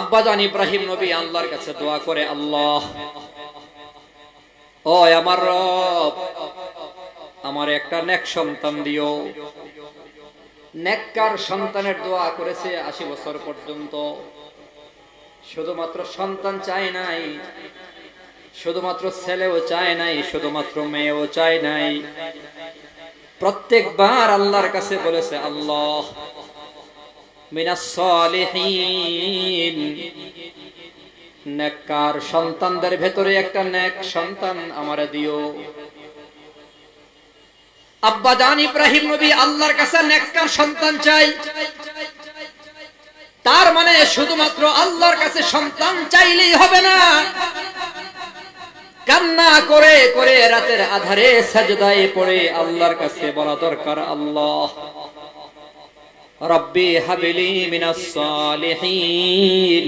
আব্বাজান ইব্রাহিম নবী আল্লাহর কাছে দোয়া করে, আল্লাহ ও আমার রব, আমার একটা নেক সন্তান দিও। নেককার সন্তানের দোয়া করেছে আশি বছর পর্যন্ত। শুধুমাত্র সন্তান চায় নাই, শুধুমাত্র ছেলেও চায় নাই, শুধুমাত্র মেয়েও চায় নাই। প্রত্যেকবার আল্লাহর কাছে বলেছে, আল্লাহ মিনাস সালিহিন। নেককার সন্তানদের ভেতরে একটা নেক সন্তান আমারে দিও। আব্বা জান ইব্রাহিম নবী আল্লাহর কাছে নেককার সন্তান চাই। তার মানে শুধুমাত্র আল্লাহর কাছে সন্তান চাইলেই হবে না। কান্না করে করে রাতের আধারে সাজদায় পড়ে আল্লাহর কাছে বলা দরকার আল্লাহ। রব্বি হাবিলি মিনাস সালিহিন।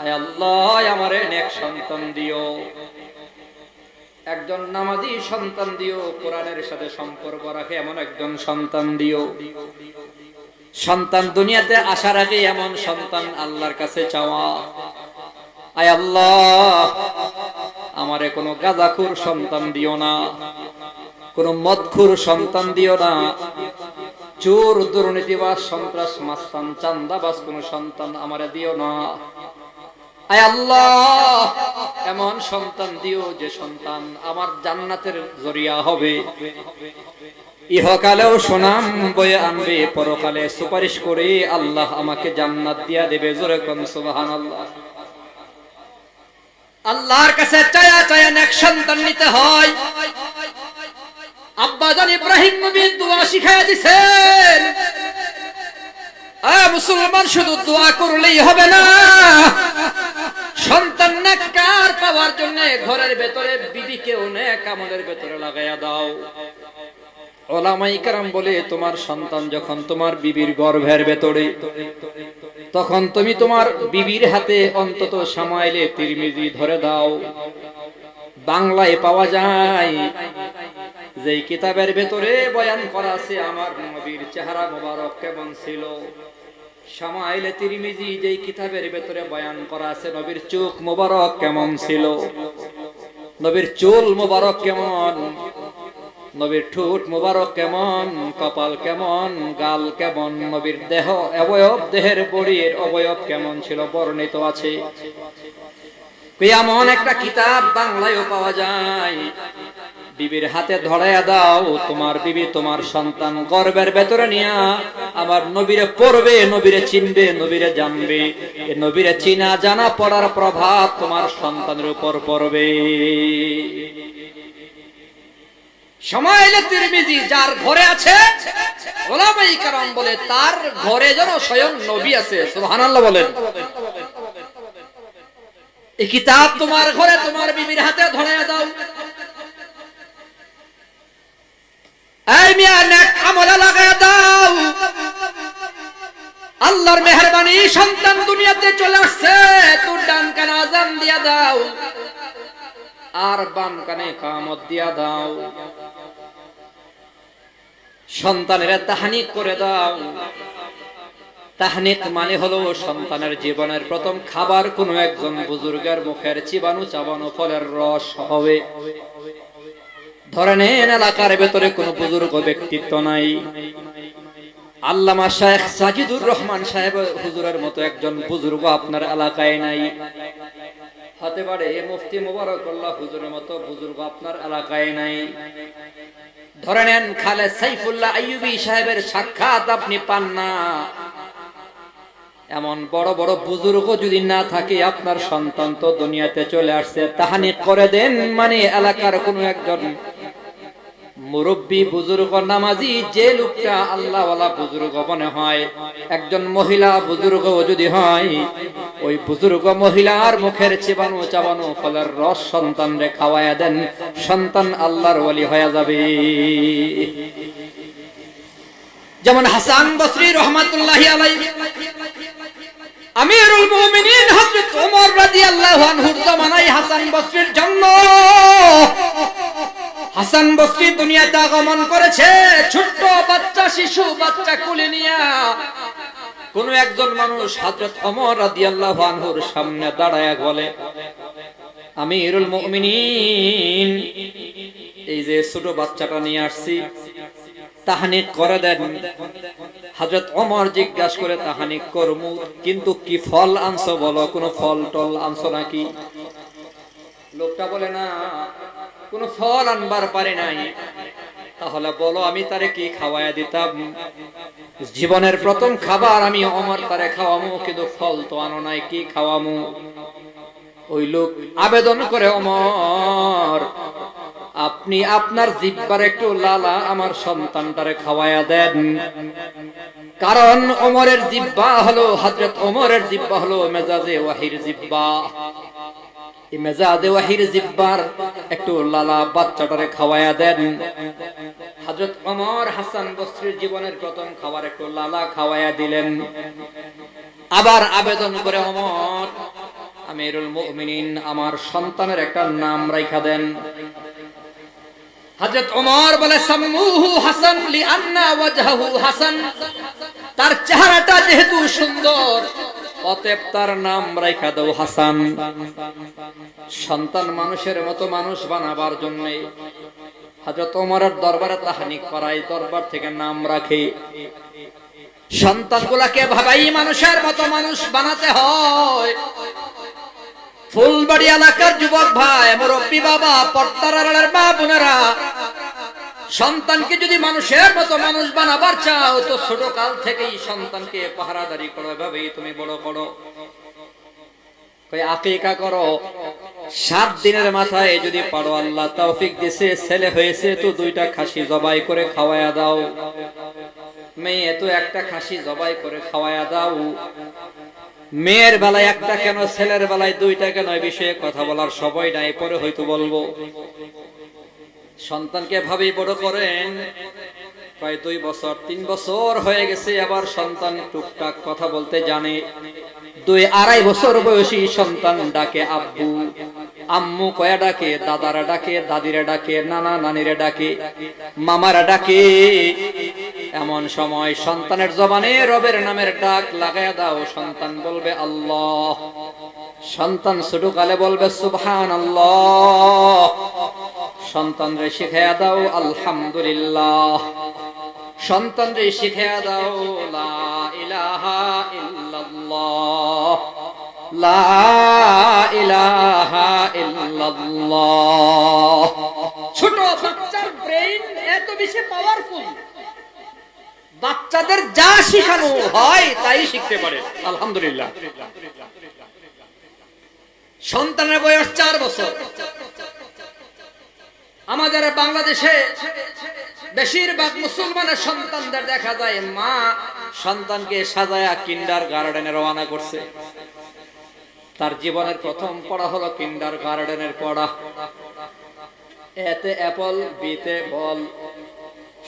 আয় আল্লাহ, আমারে নেক সন্তান দিও। একজন নামাজি সন্তান দিও, কোরআনের সাথে সম্পর্ক রাখে এমন একজন সন্তান দিও। সন্তান দুনিয়াতে আসার আগে এমন সন্তান আল্লাহর কাছে চাওয়া। আয় আল্লাহ, আমারে কোনো গাজাখুর সন্তান দিও না, কোনো মদখুর সন্তান দিও না। চোর দুর্নীতিবাস সন্ত্রাস, মাস্তান চান্দাবাস কোন সন্তান আমারে দিও না। এমন সন্তান দিও যে সন্তান আমার জান্নাতের জরিয়া হবে। ইহকালেও সুনাম বয়ে আনবে, পরকালে সুপারিশ করে আল্লাহ আমাকে জান্নাত দিয়া দেবে। জোরে কোন সুবাহান আল্লাহ আল্লাহর কাছে চায়া চায়া নেক সন্তান নিতে হয়। আব্বা জান ইব্রাহিম নবী দোয়া শিখাইয়া দিছেন। মুসলমান, শুধু দোয়া করলেই হবে না। সন্তান নেককার পাওয়ার জন্য ঘরের ভেতরে বিবিকে অনেক আমলের ভেতরে লাগাইয়া দাও। ওলামাই কারাম বলে, তোমার সন্তান যখন তোমার বিবির গর্ভের ভেতরে, তখন তুমি তোমার বিবির হাতে অন্তত সামাইলে তিরমিজি ধরে দাও। বাংলায় পাওয়া যায় যে কিতাবের ভেতরে বয়ান করা আছে, আমার নবীর চেহারা মোবারক কেমন ছিল? সামাইলে তিরমিজি যে কিতাবের ভেতরে বয়ান করা আছে, নবীর চোখ মোবারক কেমন ছিল? নবীর চুল মোবারক কেমন? নবীর ঠোঁট মোবারক কেমন? কপাল কেমন? গাল কেমন? নবীর দেহ অবয়ব, দেহের বড়ির অবয়ব কেমন ছিল? বর্ণিত আছে। এমন একটা কিতাব বাংলায়ও পাওয়া যায়। বিবির হাতে ধরাইয়া দাও, তোমার বিবি তোমার সন্তান গর্বের ভেতরে নিয়া আমার নবীরে পড়বে, নবীরে চিনবে, নবীরে জানবে। এ নবীরে চিনা জানা পড়ার প্রভাব তোমার সন্তানের উপর পড়বে। তোমার ঘরে তোমার বিবির হাতে ধরাইয়া দাও। আল্লাহর মেহরবানি সন্তান দুনিয়াতে চলে আসছে, তোর ডান কানে আজান দিয়া দাও, আর বাম কানে কামত দিয়া দাও। সন্তানের তাহানিক করে দাও। তাহনিক মানে হলো সন্তানের জীবনের প্রথম খাবার কোন একজন বুজুর্গের মুখের চিবানো চাবানো ফলের রস হবে। ধরে নেন এলাকার ভেতরে কোন বুজুর্গ ব্যক্তিত্ব নাই। আল্লামা সাজিদুর রহমান সাহেব হুজুরের মতো একজন বুজুর্গ আপনার এলাকায় নাই। হতে পারে মুফতি মুবারকুল্লাহ হুজুরের মতো বুজুর্গ আপনার এলাকায় নাই। ধরে নেন খালে সাইফুল্লাহ সাহেবের সাক্ষাৎ আপনি পান না। এমন বড় বড় বুজুর্গ যদি না থাকে, আপনার সন্তান তো দুনিয়াতে চলে আসছে। তাহানি করে দেন মানে এলাকার কোন একজন মুরব্বী বুজুর্গ নামাজি যে লোকটা আল্লাহওয়ালা বুজুর্গ মনে হয়, একজন মহিলা বুজুর্গ যদি হয়, ওই বুজুর্গ মহিলার মুখের চিবানো চাবানো ফলের রস সন্তান রে খাওয়াইয়া দেন, সন্তান আল্লাহর ওয়ালি হয়ে যাবে। যেমন হাসান বসরি রহমাতুল্লাহ আমিরুল মুমিনিন হযরত ওমর রাদিয়াল্লাহু হাসান বসরির হাসান বসরি দুনিয়াতে আগমন করেছে। ছোট্ট বাচ্চা, শিশু বাচ্চা কোলে নিয়া কোন একজন মানুষ হযরত ওমর রাদিয়াল্লাহু আনহুর সামনে দাঁড়ায় বলে, আমিরুল মুমিনিন, এই যে ছোট বাচ্চাটা নিয়ে আসছি, তাহানিক করে দেন। হযরত ওমর জিজ্ঞাসা করে, তাহানিক করমু, কিন্তু কি ফল আনছো বলো? কোনো ফল টল আনছো নাকি? লোকটা বলে, না কোনো ফল আনবার পারে নাই। তাহলে বলো, আমি তারে কি খাওয়াইয়া দিতাম? জীবনের প্রথম খাবার আমি অমর তারে খাওয়ামু, কিন্তু ফল তো আনো নাই, কি খাওয়ামু? ওই লোক আবেদন করে, অমর, আপনি আপনার জিব্বার একটু লালা আমার সন্তানটারে খাওয়াইয়া দেন। কারণ ওমরের জিব্বা হলো, হযরত অমরের জিব্বা হলো মেজাজে ওয়াহির জিব্বা। ওয়াহির জিব্বার একটু লালা বাচ্চাটারে খাওয়াইয়া দেন। হাসান জীবনের প্রথম খাবার একটু লালা খাওয়াইয়া দিলেন। আবার আবেদন করে আমিরুল মুমিনিন, আমার সন্তানের একটা নাম রাইখা দেন। হযরত ওমর বলে, সাম্মুহু হাসান লিআন্না ওয়াজহাহু হাসান, তার চেহারাটা যেহেতু সুন্দর অতএব তার নাম রাইখা দাও হাসান। সন্তান মানুষের মতো মানুষ বানাবার জন্য হযরত ওমরের দরবারে তাহানি করাই, দরবার থেকে নাম রাখে। সন্তানগুলাকে ভাবাই মানুষের মতো মানুষ বানাতে হয়। ফুলবাড়ি এলাকার যুবক ভাই, মুরব্বী বাবা, পর্দার মা বোনেরা সন্তানকে যদি মানুষের মতো মানুষ বানাবার চাও, তো ছোট কাল থেকেই সন্তানকে পাহারাদারি করো, এভাবেই তুমি বড় করো। করো। সাত দিনের মাথায় যদি পারো আল্লাহ ছেলে হয়েছে, তো দুইটা খাসি জবাই করে খাওয়ায়া দাও। মেয়ে একটা খাসি জবাই করে খাওয়ায়া দাও। মেয়ের বেলায় একটা কেন, ছেলের বেলায় দুইটা কেন বিষয়ে কথা বলার সবাই নাই, পরে হয়তো বলব। সন্তানকে ভাবেই বড় করেন। প্রায় দুই বছর, তিন বছর হয়ে গেছে, আবার সন্তান টুকটাক কথা বলতে জানে। দুই আড়াই বছর বয়সী সন্তান ডাকে, আব্বু, আম্মু কয়া ডাকে, দাদারা ডাকে, দাদিরা ডাকে, নানা নানিরা ডাকে, মামারা ডাকে। এমন সময় সন্তানের জবানে রবের নামের ডাক লাগায়া দাও, সন্তান বলবে আল্লাহ। সন্তান ছোট কালে বলবে সুবহান আল্লাহ সন্তান রে শিখাইয়া দাও, আলহামদুলিল্লাহ। সন্তান রে শিখাইয়া দাও, লা লা ইলাহা ইল্লাল্লাহ। ছোট বাচ্চার ব্রেইন বাচ্চাদের যা শিখানো হয় তাই শিখতে পারে। আলহামদুলিল্লাহ। সন্তানের বয়স চার বছর। আমাদের বাংলাদেশে বেশিরভাগ মুসলমানের সন্তানদের দেখা যায়, মা সন্তানকে সাজায়া কিন্ডার গার্ডেনে রওনা করছে। তার জীবনের প্রথম পড়া হলো কিন্ডার গার্ডেনের পড়া। এতে অ্যাপল, বিতে বল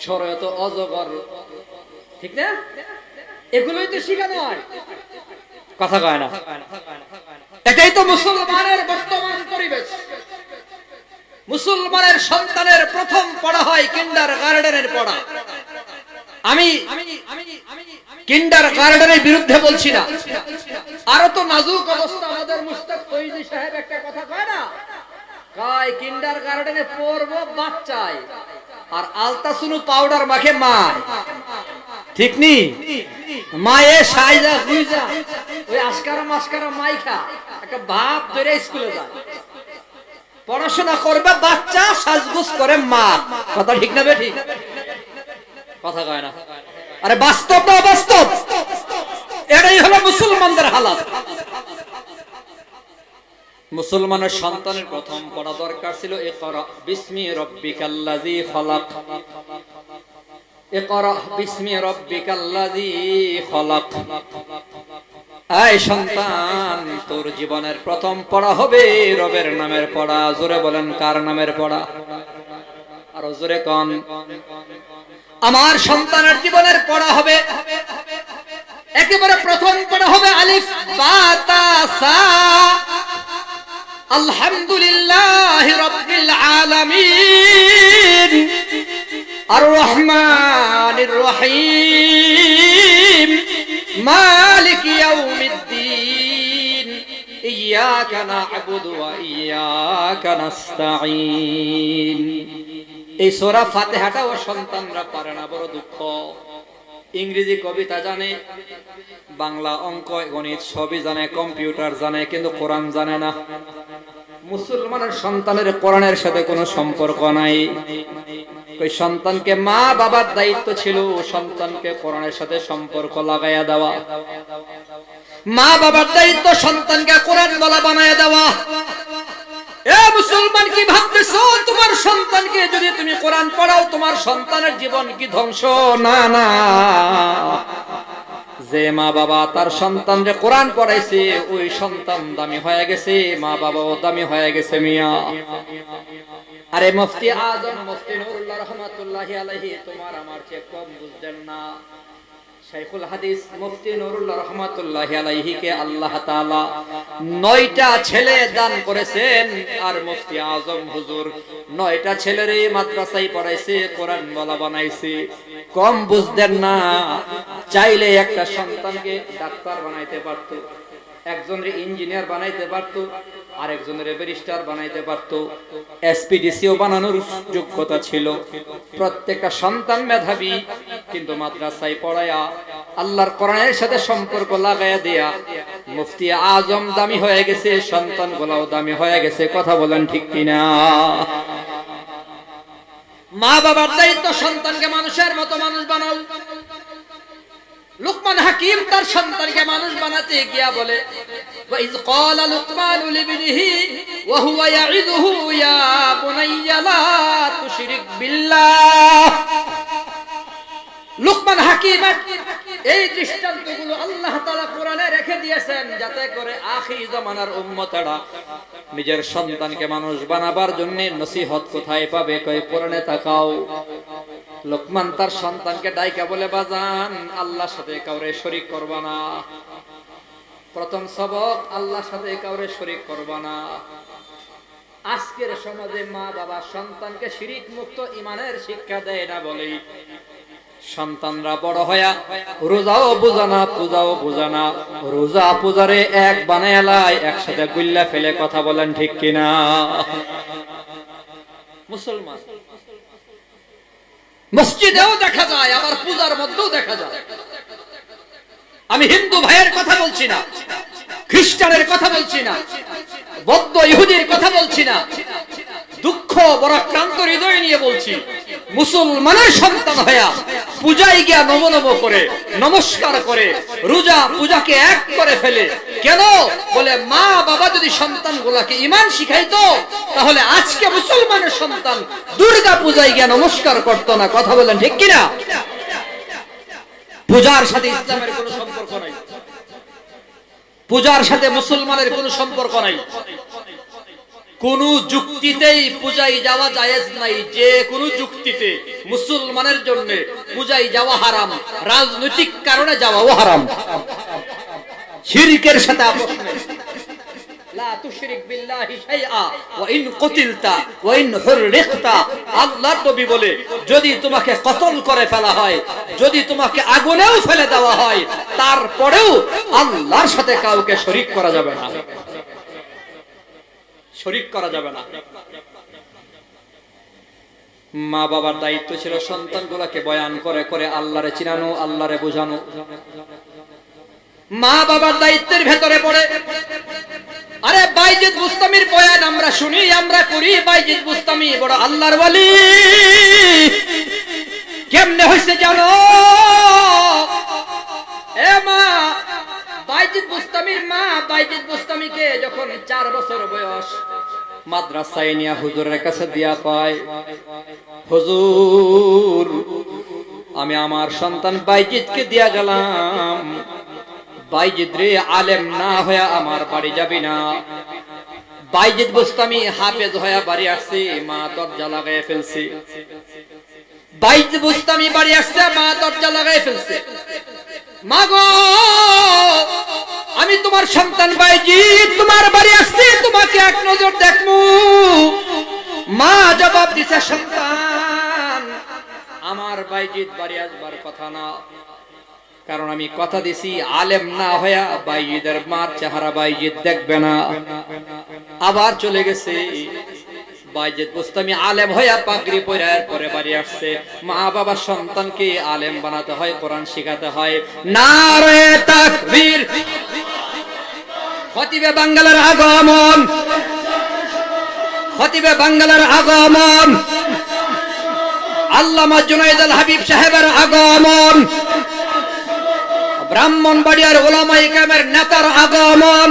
সরয়ত অজগর, ঠিক না? এগুলোই তো শিখানো হয় কথা কয় না। এটাই তো মুসলমানের বর্তমান পরিবেশ। মুসলমানের সন্তানের প্রথম পড়া হয় কিন্ডার গার্ডেনের পড়া। আমি কিন্ডার গার্ডেনের বিরুদ্ধে বলছি না। আরও তো নাজুক অবস্থা আমাদের মুস্তাক ফৈজি সাহেব একটা কথা কয় না? কয়, কিন্ডার গার্ডেনে পড়ব বাচ্চায়, আর আলতাসুনু পাউডার মাখে মা ঠিক নি? মায়ে সাইজা গুইজা, ওই আস্কারা মাস্কারা মাইখা, একটা ভাব ধরে স্কুলে যায়। পড়াশোনা করবে, বাচ্চা সাজগুজ করে মা। কথা ঠিক না ঠিক? কথা কয় না। আরে বাস্তব না বাস্তব এটাই হলো মুসলমানদের হালাত। মুসলমানের সন্তানের প্রথম পড়া দরকার ছিল, ইকরা বিসমি রব্বিকাল্লাযী খলাক। ইকরা বিসমি রব্বিকাল্লাযী খলাক। আয় সন্তান, তোর জীবনের প্রথম পড়া হবে রবের নামের পড়া। জোরে বলেন, কার নামের পড়া? আর জোরে কন। আমার সন্তানের জীবনের পড়া হবে, একেবারে প্রথম পড়া হবে আলিফ, বা, তা, সা। আলহামদুলিল্লাহ রব্বিল আলামিন। আর রহমানির রহিম। মালিক না'বুদু ওয়া ইয়াকা নাস্তাঈন এই সূরা ফাতিহাটাও সন্তানরা পারে না, বড় দুঃখ। ইংরেজি কবিতা জানে, বাংলা অঙ্ক, গণিত সবই জানে, কম্পিউটার জানে, কিন্তু কোরআন জানে না। মুসলমানের সন্তানের কোরআনের সাথে কোনো সম্পর্ক নাই। ওই সন্তানকে মা বাবার দায়িত্ব ছিল, সন্তানকে কোরআনের সাথে সম্পর্ক লাগাইয়া দেওয়া। মা বাবার দায়িত্ব সন্তানকে কোরআন বলা বানাইয়া দেওয়া মুসলমান কি ভাবতেছো? তোমার সন্তানকে যদি তুমি কোরআন পড়াও, তোমার সন্তানের জীবন কি ধ্বংস? না না। যে মা বাবা তার সন্তানরে কোরআন পড়াইছে, ওই সন্তান দামি হয়ে গেছে মা বাবাও দামি হয়ে গেছে মিয়া। আরে মুফতি আজম, মুফতি নুরুল্লাহ রহমাতুল্লাহি আলাইহি, তোমার আমার চেয়ে কম বুঝতেন না। শাইখুল হাদিস মুফতি নুরুল্লাহ রহমাতুল্লাহি আলাইহি কে আল্লাহ তাআলা নয়টা ছেলে দান করেছেন। আর মুফতি আজম হুজুর নয়টা ছেলেরই মাদ্রাসায় পড়াইছে, কোরআন বলা বানাইছে। কম বুঝতেন না, চাইলে একটা সন্তানকে ডাক্তার বানাইতে পারত, একজনের ইঞ্জিনিয়ার বানাইতে পারতো, আরেকজনের ব্যারিস্টার বানাইতে পারতো। এসপিডিসিও বানানোর যোগ্যতা ছিল। প্রত্যেকটা সন্তান মেধাবী কিন্তু মাদ্রাসায় পড়ায়া আল্লাহর কোরআনের সাথে সম্পর্ক লাগাইয়া দেয়া মুফতি আজম দামি হয়ে গেছে সন্তান গুলাও দামি হয়ে গেছে কথা বলেন ঠিক কিনা মা বাবার দায়িত্ব সন্তানকে মানুষের মতো মানুষ বানাও লুকমান হাকিম তার সন্তানকে মানুষ বানাতে গিয়া বলে وإذ قال لقمان لابنه وهو يعظه يا بني لا تشرك بالله লুকমান হাকিম, এই দৃষ্টান্তগুলো আল্লাহ তাআলা কোরআনে রেখে দিয়েছেন যাতে করে আখির জামানার উম্মতেরা নিজের সন্তানকে মানুষ বানাবার জন্য নসিহত কোথায় পাবে, কই কোরআনে তাকাও। লোকমান তার সন্তানকে ডাইকা বলে, বাজান, আল্লাহর সাথে কাউরে শরিক করবা না। প্রথম সবক, আল্লাহর সাথে কাউরে শরিক করবা না। আজকের সমাজে মা বাবা সন্তানকে শিরিক মুক্ত ইমানের শিক্ষা দেয় না বলেই সন্তানরা বড় হয়া রোজাও বুঝানা পূজাও বুঝানা রোজা পূজারে এক বানায়ালায় একসাথে গুল্লা ফেলে কথা বলেন ঠিক কিনা? মুসলমান। মসজিদেও দেখা যায়, আবার পূজার মধ্যেও দেখা যায়। আমি হিন্দু ভাইয়ের কথা বলছি না, খ্রিস্টানের কথা বলছি না, বৌদ্ধ ইহুদির কথা বলছি না দুঃখ বরাক্রান্ত হৃদয় নিয়ে বলছি। মুসলমানের সন্তান হয়া পূজায় গিয়া নম নম করে, নমস্কার করে, রোজা পূজাকে এক করে ফেলে, কেন? বলে, মা, বাবা যদি সন্তান গুলাকে ইমান শিখাইতো, তাহলে আজকে মুসলমানের সন্তান দুর্গা পূজায় গিয়া নমস্কার করতো না। কথা বলেন ঠিক কিনা? পূজার সাথে ইসলামের কোনো সম্পর্ক নাই। পূজার সাথে মুসলমানের কোনো সম্পর্ক নাই। কোন যুক্তিতেই পূজায় যাওয়া জায়েজ নাই, যে কোন যুক্তিতে। মুসলমানের জন্য পূজায় যাওয়া হারাম, রাজনৈতিক কারণে যাওয়াও হারাম। শিরকের সাথে যদি তোমাকে কতল করে ফেলা হয়, যদি তোমাকে আগুনেও ফেলে দেওয়া হয়, তারপরেও আল্লাহর সাথে কাউকে শরীক করা যাবে না। শরিক করা যাবে না। মা বাবার দায়িত্ব ছিল সন্তান গুলাকে বয়ান করে করে আল্লাহরে চিনানো, আল্লাহরে বোঝানো। মা বাবার দায়িত্বের ভেতরে পড়ে। আরে বাইজিদ বুস্তামির বয়ান আমরা শুনি, আমরা করি। বাইজিদ বুস্তামি বড় আল্লাহর বলি কেমনে হয়েছে জানো? মাদ্রাসায় নিয়ে হুজুরের কাছে দিয়া পায়, হুজুর, আমি আমার সন্তান বাইজিদকে দিয়া গেলাম। বাইজিদ রে, আলেম না হয়ে আমার বাড়ি যাবি না। বাইজিদ বুস্তামি হাফেজ হয়ে বাড়ি আসছি, মা দরজা লাগাই ফেলছে। বাইজিদ বুস্তামি বাড়ি আসছে, মা দরজা লাগাই ফেলছে। মাগো আমি তোমার সন্তান বাইজি তোমার বাড়ি আসছি, তোমাকে এক নজর দেখমু মা জবাব দিছে, সন্তান, আমার বাইজিৎ বাড়ি আসবার কথা না। কারণ আমি কথা দিছি, আলেম না হইয়া বাইজিদের মার চেহারা বাইজিদ দেখবে না। আবার চলে গেছে। বাইজিদ বুস্তামি আলেম হইয়া পাগড়ি পরে পরে বাড়ি আসছে। মা বাবা সন্তানকে আলেম বানাতে হয়, কোরআন শিখাতে হয়। নারে তাকবীর। খতিবে বাঙ্গালার আগমন। খতিবে বাঙ্গালার আগমন। আল্লামা জুনাইদ আল হাবিব সাহেবের আগমন। ব্রাহ্মণবাড়িয়ার ওলামা ইকামের নেতার আগমন।